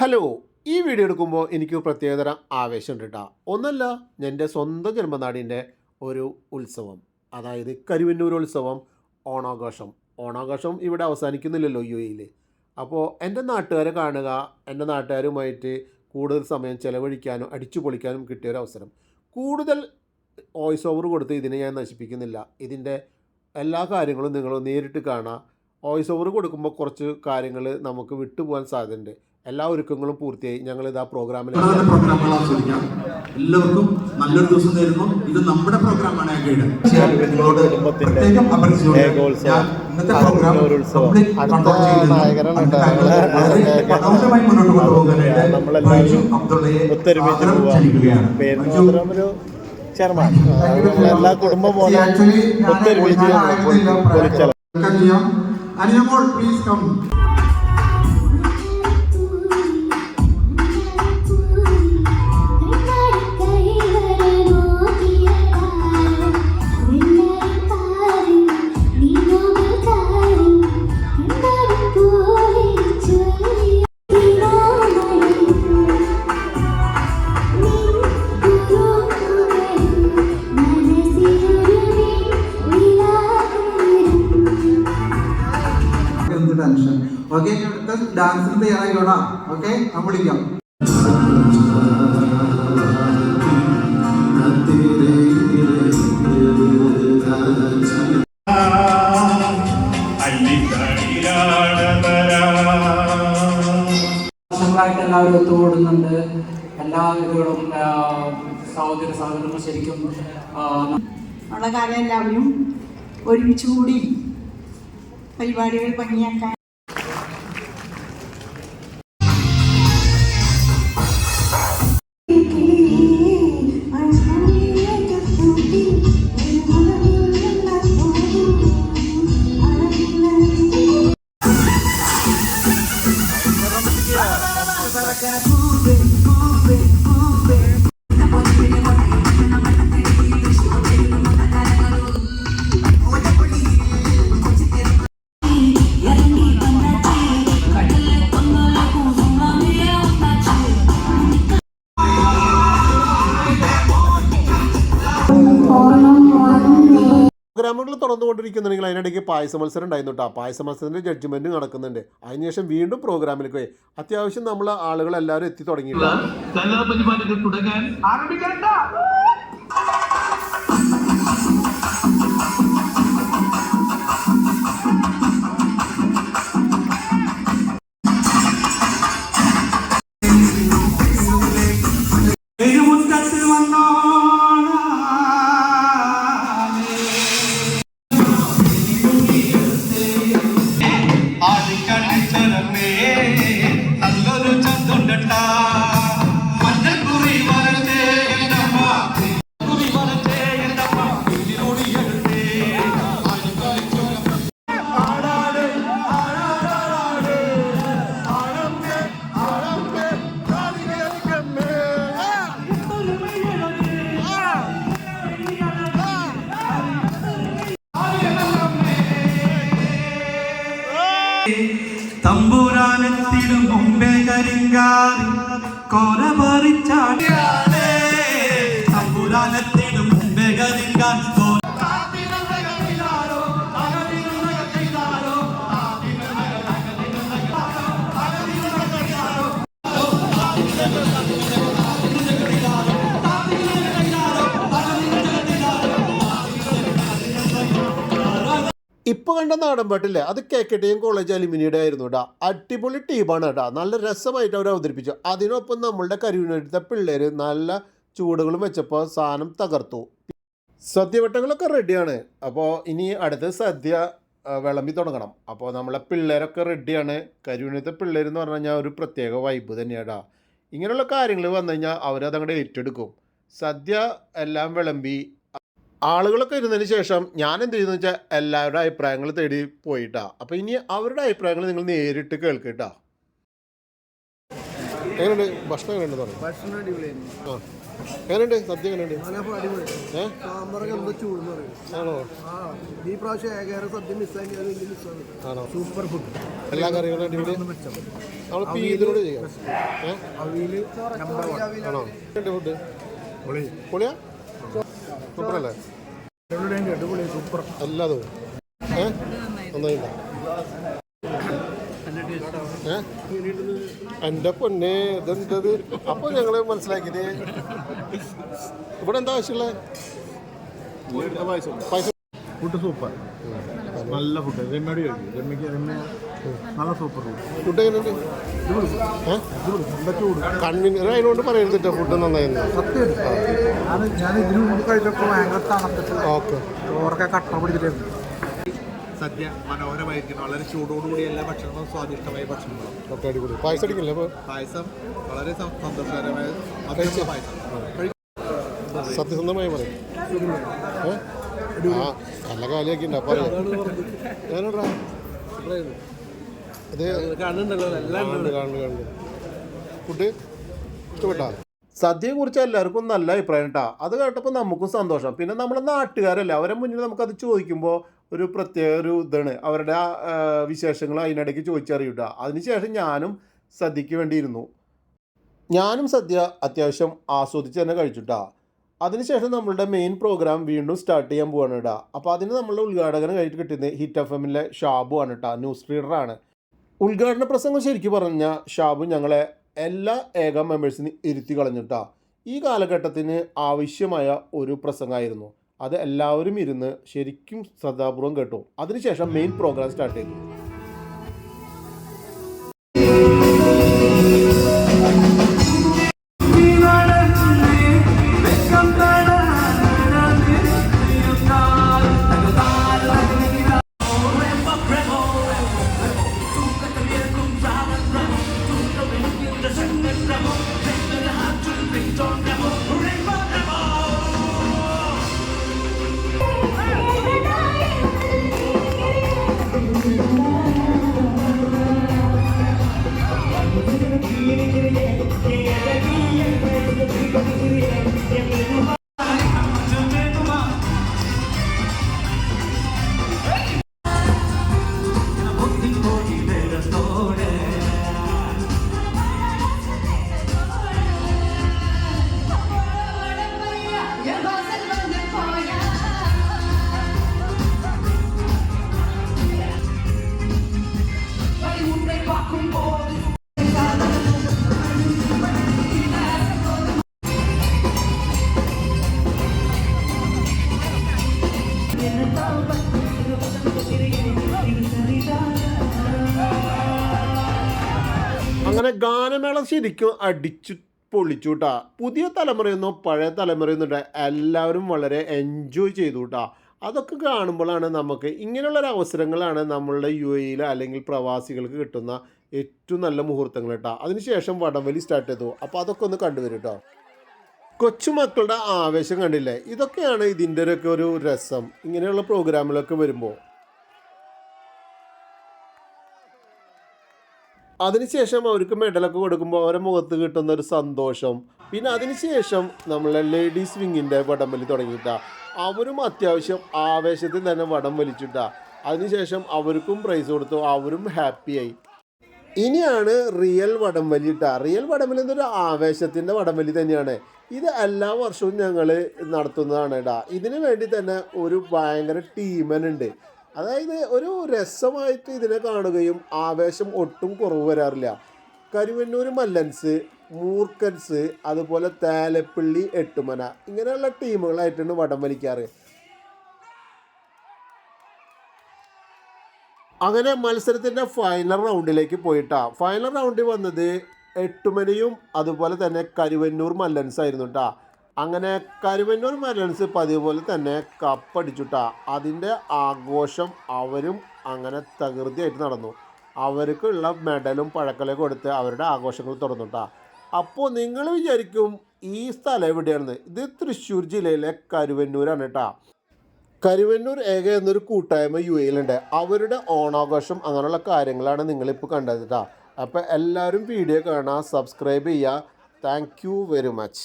Hello ഈ video എടുക്കുമ്പോൾ എനിക്ക് പ്രത്യേകതരം ആവേശമുണ്ട് കേട്ടോ ഒന്നല്ല എന്റെ സ്വന്തം ജന്മനാടിന്റെ ഒരു ഉത്സവം. അതായത് കരുവന്നൂർ ഉത്സവം ഓണാഘോഷം. ഓണാഘോഷം ഇവിടെ അവസാനിക്കുന്നില്ലല്ലോ യു എയിൽ അപ്പോൾ എന്റെ നാട്ടുകാരെ കാണുക എന്റെ നാട്ടുകാരുമായിട്ട് കൂടുതൽ സമയം ചിലവഴിക്കാനും അടിച്ചു പൊളിക്കാനും കിട്ടിയ ഒരു അവസരം. കൂടുതൽ വോയിസ് ഓവർ കൊടുത്ത് ഇതിനെ ഞാൻ നശിപ്പിക്കുന്നില്ല. ഇതിന്റെ എല്ലാ കാര്യങ്ങളും നിങ്ങൾ നേരിട്ട് കാണുക വോയിസ് ഓവർ കൊടുക്കുമ്പോൾ കുറച്ച് കാര്യങ്ങൾ നമുക്ക് വിട്ടുപോകാൻ സാധ്യതയുണ്ട്. എല്ലാ ഒരുക്കങ്ങളും പൂർത്തിയായി. ഞങ്ങളിത് ആ പ്രോഗ്രാമിൽ പ്രോഗ്രാമുകൾ ആസ്വദിക്കാം. എല്ലാവർക്കും നല്ലൊരു ദിവസം നേരുന്നു. ഇത് നമ്മുടെ പ്രോഗ്രാമാണ് ഗൈഡ്. നിങ്ങളോട് പ്രത്യേകം ഇന്നത്തെ പ്രോഗ്രാം മനോഹരമായി മുന്നോട്ട് കൊണ്ടുപോകാനായിട്ട് ക്ഷണിക്കുകയാണ്. ചെയർമാൻ. എല്ലാ. കുടുംബം പോലെ ഒത്തൊരുമിച്ച് ഞങ്ങൾ പ്ലീസ് കം ഡാൻസിന് തയ്യാറായിക്കോടാ ഓക്കെ ഞാൻ വിളിക്കാം. വർഷങ്ങളായിട്ട് എല്ലാവരും ഒത്തുകൂടുന്നുണ്ട്. എല്ലാ ആ, സഹോദര സഹോദരങ്ങൾ ശരിക്കും നമ്മളെ ഉള്ള കാലം എല്ലാവരും ഒരുമിച്ച് കൂടി പരിപാടികൾ ഭംഗിയാക്കാൻ പ്രോഗ്രാമുകൾ തുറന്നുകൊണ്ടിരിക്കുന്നുണ്ടെങ്കിൽ അതിനിടയ്ക്ക് പായസ മത്സരം ഉണ്ടായിരുന്നു കേട്ടോ പായസ മത്സരത്തിന്റെ ജഡ്ജ്മെന്റ് നടക്കുന്നുണ്ട്. അതിനുശേഷം വീണ്ടും പ്രോഗ്രാമിലേക്ക് പോയി. അത്യാവശ്യം നമ്മൾ ആളുകൾ എല്ലാവരും എത്തി തുടങ്ങിയിട്ടുണ്ട്. തമ്പുരാനെത്തിടും മുമ്പേ കരിങ്കാറി കോല പറിച്ചാടിയാടേ തമ്പുരാനെത്തിടും മുമ്പേ കരിങ്കാർ ഇപ്പോൾ കണ്ട നാടൻ പാട്ടില്ലേ? അത് K K T M college അലുമിനിയുടെ ആയിരുന്നു കേട്ടോ അടിപൊളി ടീമാണ് കേട്ടോ നല്ല രസമായിട്ട് അവർ അവതരിപ്പിച്ചു. അതിനൊപ്പം നമ്മളുടെ കരുവിനെടുത്ത പിള്ളേർ നല്ല ചൂടുകളും വെച്ചപ്പോൾ സാധനം തകർത്തു. സദ്യവട്ടങ്ങളൊക്കെ റെഡിയാണ് അപ്പോൾ ഇനി അടുത്ത സദ്യ വിളമ്പി തുടങ്ങണം. അപ്പോൾ നമ്മളെ പിള്ളേരൊക്കെ റെഡിയാണ് കരുവിനത്തെ പിള്ളേർ എന്ന് പറഞ്ഞു കഴിഞ്ഞാൽ ഒരു പ്രത്യേക വൈബ് തന്നെയാണ് ഇങ്ങനെയുള്ള കാര്യങ്ങൾ വന്നു കഴിഞ്ഞാൽ അവരതങ്ങോട്ട് ഏറ്റെടുക്കും. സദ്യ എല്ലാം വിളമ്പി ആളുകളൊക്കെ ഇരുന്നതിന് ശേഷം ഞാൻ എന്ത് ചെയ്യുന്നു വെച്ചാൽ എല്ലാവരുടെ അഭിപ്രായങ്ങൾ തേടി പോയിട്ടാ. അപ്പോൾ ഇനി അവരുടെ അഭിപ്രായങ്ങൾ നിങ്ങൾ നേരിട്ട് കേൾക്കട്ടാ. എങ്ങനെയുണ്ട്? ഭക്ഷണം എങ്ങനെയുണ്ട് അടിപൊളിയായിരുന്നു. എങ്ങനെയുണ്ട്? സദ്യ എങ്ങനെയുണ്ട്? ആണോ? ഈ പ്രാവശ്യം സദ്യ ആണോ. സൂപ്പർ ഫുഡ് എല്ലാ കറികളും അടിപൊളി? നമ്മൾ പീതിനോട് ചെയ്യാം. ആണോ? ഫുഡ് പൊളിയാ? സൂപ്പറല്ലേ? അടിപൊളി സൂപ്പർ. എല്ലാതും ഏ? നന്നായില്ല എന്റെ പൊന്നെ ഇതെന്തത്? അപ്പോൾ ഞങ്ങൾ മനസ്സിലാക്കിയത് ഇവിടെ എന്താ ആവശ്യമുള്ളത് പൈസ ഫുഡ് സൂപ്പർ. നല്ല ഫുഡ്. രമ്യയോട് ചോദിക്കും. രമ്യക്ക് രമ്യ നല്ല സൂപ്പർ ഫുഡ് എങ്ങനെയുണ്ട്? കണ്ണിന് അതിനോട് പറയരുതിട്ട് ഫുഡ് നന്നായിരുന്നു സത്യം ഞാൻ ഞാൻ ഇതിനു മുമ്പ് കഴിച്ചപ്പോൾ ഭയങ്കര തണുത്തിട്ട് ഓക്കെ. ചോറൊക്കെ കട്ട പിടിച്ചിട്ടായിരുന്നു സദ്യ മനോഹരമായിരിക്കണം വളരെ ചൂടോടുകൂടി എല്ലാ ഭക്ഷണവും സ്വാദിഷ്ടമായ ഭക്ഷണങ്ങളും. പായസം അടിക്കില്ല പായസം വളരെ സന്തോഷകരമായ പായസം. സത്യസന്ധമായി പറയും. ആ നല്ല കാലിയൊക്കെ ഉണ്ട് അപ്പോൾ ഞാനോടാ ഇത് ഫുഡ് ഇഷ്ടപ്പെട്ടാ? സദ്യയെ കുറിച്ച് എല്ലാവർക്കും നല്ല അഭിപ്രായം കേട്ടാ. അത് കേട്ടപ്പോൾ നമുക്കും സന്തോഷം. പിന്നെ നമ്മുടെ നാട്ടുകാരല്ലേ അവരെ മുന്നിൽ നമുക്കത് ചോദിക്കുമ്പോൾ ഒരു പ്രത്യേക ഒരു ഇതാണ്. അവരുടെ ആ, ആ, വിശേഷങ്ങൾ അതിനിടയ്ക്ക് ചോദിച്ചറിയൂട്ട. അതിനുശേഷം ഞാനും സദ്യക്ക് വേണ്ടിയിരുന്നു. ഞാനും സദ്യ അത്യാവശ്യം ആസ്വദിച്ച് തന്നെ കഴിച്ചുട്ടാ. അതിനുശേഷം നമ്മളുടെ മെയിൻ പ്രോഗ്രാം വീണ്ടും സ്റ്റാർട്ട് ചെയ്യാൻ പോവാണ് കേട്ടോ. അപ്പോൾ അതിന് നമ്മളുടെ ഉദ്ഘാടകനായിട്ട് കിട്ടുന്നത് ഹിറ്റ് എഫ് എമ്മിലെ ഷാബു ആണ് കേട്ടോ. ന്യൂസ് റീഡറാണ് ഉദ്ഘാടന പ്രസംഗം ശരിക്കും പറഞ്ഞ ഷാബു ഞങ്ങളെ എല്ലാ ഏക മെമ്പേഴ്സിന് ഇരുത്തി കളഞ്ഞിട്ടാ. ഈ കാലഘട്ടത്തിന് ആവശ്യമായ ഒരു പ്രസംഗമായിരുന്നു. അത് എല്ലാവരും ഇരുന്ന് ശരിക്കും ശ്രദ്ധാപൂർവം കേട്ടു. അതിനുശേഷം മെയിൻ പ്രോഗ്രാം സ്റ്റാർട്ട് ചെയ്തു. അങ്ങനെ ഗാനമേള ശരിക്കും അടിച്ചു പൊളിച്ചു കേട്ടാ പുതിയ തലമുറയൊന്നും പഴയ തലമുറയെന്നോ എല്ലാവരും വളരെ എൻജോയ് ചെയ്തു കേട്ടാ അതൊക്കെ കാണുമ്പോഴാണ് നമുക്ക് ഇങ്ങനെയുള്ളൊരു അവസരങ്ങളാണ് നമ്മളുടെ യു എയിൽ അല്ലെങ്കിൽ പ്രവാസികൾക്ക് കിട്ടുന്ന ഏറ്റവും നല്ല മുഹൂർത്തങ്ങൾ കേട്ടോ. അതിനുശേഷം വടംവലി സ്റ്റാർട്ട് ചെയ്തു. അപ്പോൾ അതൊക്കെ ഒന്ന് കണ്ടുവരും കേട്ടോ കൊച്ചുമക്കളുടെ ആവേശം കണ്ടില്ലേ? ഇതൊക്കെയാണ് ഇതിന്റെ ഒക്കെ ഒരു രസം. ഇങ്ങനെയുള്ള പ്രോഗ്രാമിലൊക്കെ വരുമ്പോൾ അതിനുശേഷം അവർക്ക് മെഡലൊക്കെ കൊടുക്കുമ്പോൾ അവരുടെ മുഖത്ത് കിട്ടുന്ന ഒരു സന്തോഷം. പിന്നെ അതിനുശേഷം നമ്മളെ ലേഡീസ് വിങ്ങിന്റെ വടംവലി തുടങ്ങിയിട്ട. അവരും അത്യാവശ്യം ആവേശത്തിൽ തന്നെ വടം വലിച്ചിട്ട. അതിനുശേഷം അവർക്കും പ്രൈസ് കൊടുത്തു. അവരും ഹാപ്പിയായി ഇനിയാണ് റിയൽ വടംവലി ഇട്ടാ റിയൽ വടംവലി എന്നൊരു ആവേശത്തിന്റെ വടംവലി തന്നെയാണ്. ഇത് എല്ലാ വർഷവും ഞങ്ങൾ നടത്തുന്നതാണ് ഇടാ ഇതിന് വേണ്ടി തന്നെ ഒരു ഭയങ്കര ടീമനുണ്ട്. അതായത് ഒരു രസമായിട്ട് ഇതിനെ കാണുകയും ആവേശം ഒട്ടും കുറവ് വരാറില്ല. കരുവന്നൂർ മല്ലൻസ് മൂർക്കൻസ് അതുപോലെ തേലപ്പള്ളി എട്ടുമന ഇങ്ങനെയുള്ള ടീമുകളായിട്ടാണ് വടം വലിക്കാറ് അങ്ങനെ മത്സരത്തിന്റെ ഫൈനൽ റൗണ്ടിലേക്ക് പോയിട്ടാ. ഫൈനൽ റൗണ്ടിൽ വന്നത് എട്ടുമനയും അതുപോലെ തന്നെ കരുവന്നൂർ മല്ലൻസ് ആയിരുന്നു കേട്ടാ അങ്ങനെ കരുവന്നൂർ മല്ലൻസ് പതിവ് തന്നെ കപ്പടിച്ചുട്ടാ അതിന്റെ ആഘോഷം അവരും അങ്ങനെ തകൃതിയായിട്ട് നടന്നു. അവർക്കുള്ള മെഡലും പഴക്കലൊക്കെ കൊടുത്ത് അവരുടെ ആഘോഷങ്ങൾ തുറന്നുട്ടാ അപ്പോൾ നിങ്ങൾ വിചാരിക്കും ഈ സ്ഥലം എവിടെയാണെന്ന്. ഇത് തൃശ്ശൂർ ജില്ലയിലെ കരുവന്നൂരാണ് കേട്ടാ കരുവന്നൂർ ഏക എന്നൊരു കൂട്ടായ്മ യു എയിലുണ്ട് അവരുടെ ഓണാഘോഷം അങ്ങനെയുള്ള കാര്യങ്ങളാണ് നിങ്ങളിപ്പോൾ കണ്ടത് കേട്ടോ അപ്പോൾ എല്ലാവരും വീഡിയോ കാണുക സബ്സ്ക്രൈബ് ചെയ്യുക താങ്ക് യു വെരി മച്ച്